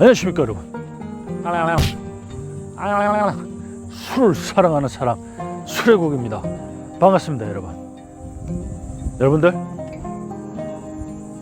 안녕하십니까 여러분. 술을 사랑하는 사람 술의국입니다. 반갑습니다 여러분. 여러분들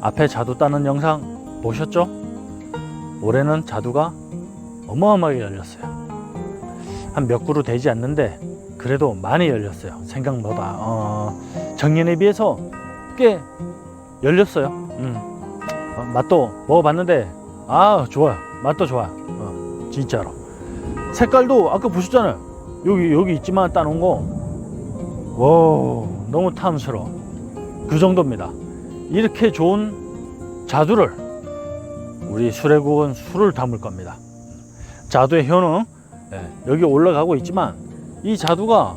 앞에 자두 따는 영상 보셨죠? 올해는 자두가 어마어마하게 열렸어요. 한 몇 그루 되지 않는데 그래도 많이 열렸어요. 생각보다. 어, 작년에 비해서 꽤 열렸어요. 음. 어, 맛도 먹어봤는데 아 좋아요. 맛도 좋아요. 어, 진짜로. 색깔도 아까 보셨잖아요. 여기 여기 있지만 따놓은 거와 너무 탐스러워. 그 정도입니다. 이렇게 좋은 자두를 우리 수레국은 술을 담을 겁니다. 자두의 효능 예, 여기 올라가고 있지만 이 자두가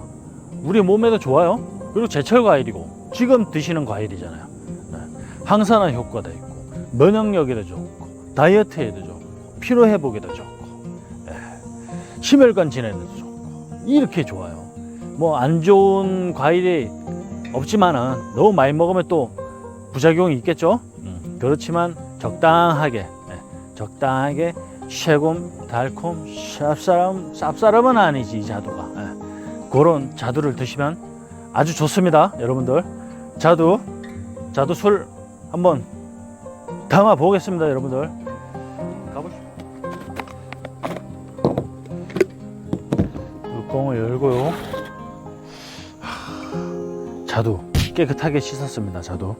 우리 몸에도 좋아요. 그리고 제철 과일이고 지금 드시는 과일이잖아요. 네. 항산화 효과도 있고 면역력에도 좋고 다이어트에도 좋고 피로 회복에도 좋고 예, 심혈관 질환에도 좋고 이렇게 좋아요. 뭐 안 좋은 과일이 없지만은 너무 많이 먹으면 또 부작용이 있겠죠. 음, 그렇지만 적당하게 예, 적당하게 쉐곰 달콤 쌉싸름 쌉싸름은 아니지 이 자두가 예, 그런 자두를 드시면 아주 좋습니다, 여러분들. 자두 자두 술 한번 담아 보겠습니다, 여러분들. 뚜껑을 열고요. 하, 자두 깨끗하게 씻었습니다, 자두.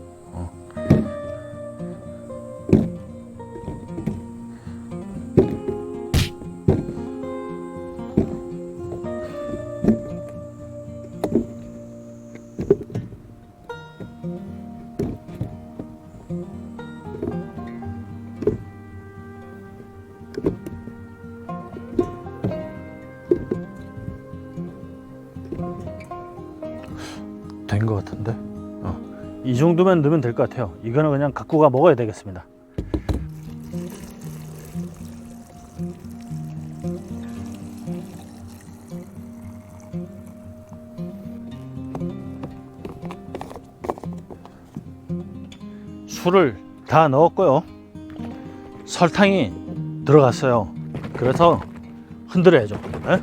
된 것 같은데. 어. 이 정도면 넣으면 될 것 같아요. 이거는 그냥 갖고 가 먹어야 되겠습니다. 술을 다 넣었고요. 설탕이 들어갔어요. 그래서 흔들어야죠. 에?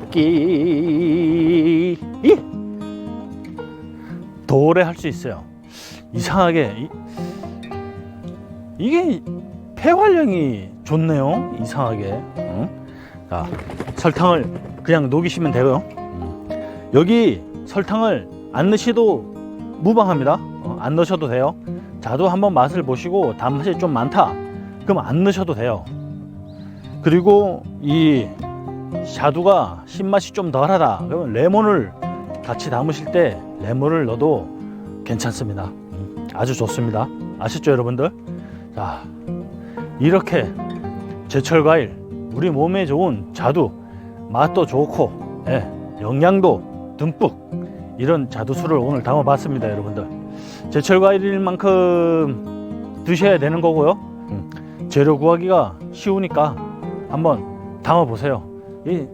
쉐끼 도래 할 수 있어요. 이상하게 이, 게 폐활량이 좋네요. 이상하게. 응? 자, 설탕을 그냥 녹이시면 되고요. 음. 여기 설탕을 안 넣으셔도 무방합니다. 어, 안 넣으셔도 돼요. 자두 한번 맛을 보시고 단맛이 좀 많다. 그럼 안 넣으셔도 돼요. 그리고 이 자두가 신맛이 좀 덜하다. 그러면 레몬을 같이 담으실 때 레몬을 넣어도 괜찮습니다. 음, 아주 좋습니다. 아셨죠, 여러분들? 자, 이렇게 제철 과일, 우리 몸에 좋은 자두, 맛도 좋고, 예, 영양도 듬뿍 이런 자두술을 오늘 담아봤습니다, 여러분들. 제철 과일일 만큼 드셔야 되는 거고요. 음, 재료 구하기가 쉬우니까 한번 담아 보세요. 이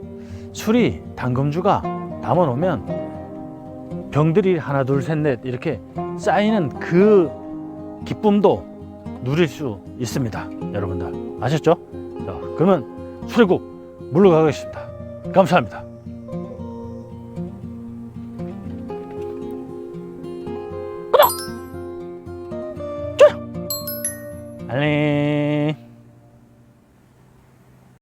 술이 당금주가 담아 놓으면 병들이 하나 둘 셋 넷 이렇게 쌓이는 그 기쁨도 누릴 수 있습니다. 여러분들 아셨죠? 자, 그러면 수레국 물러가겠습니다. 감사합니다.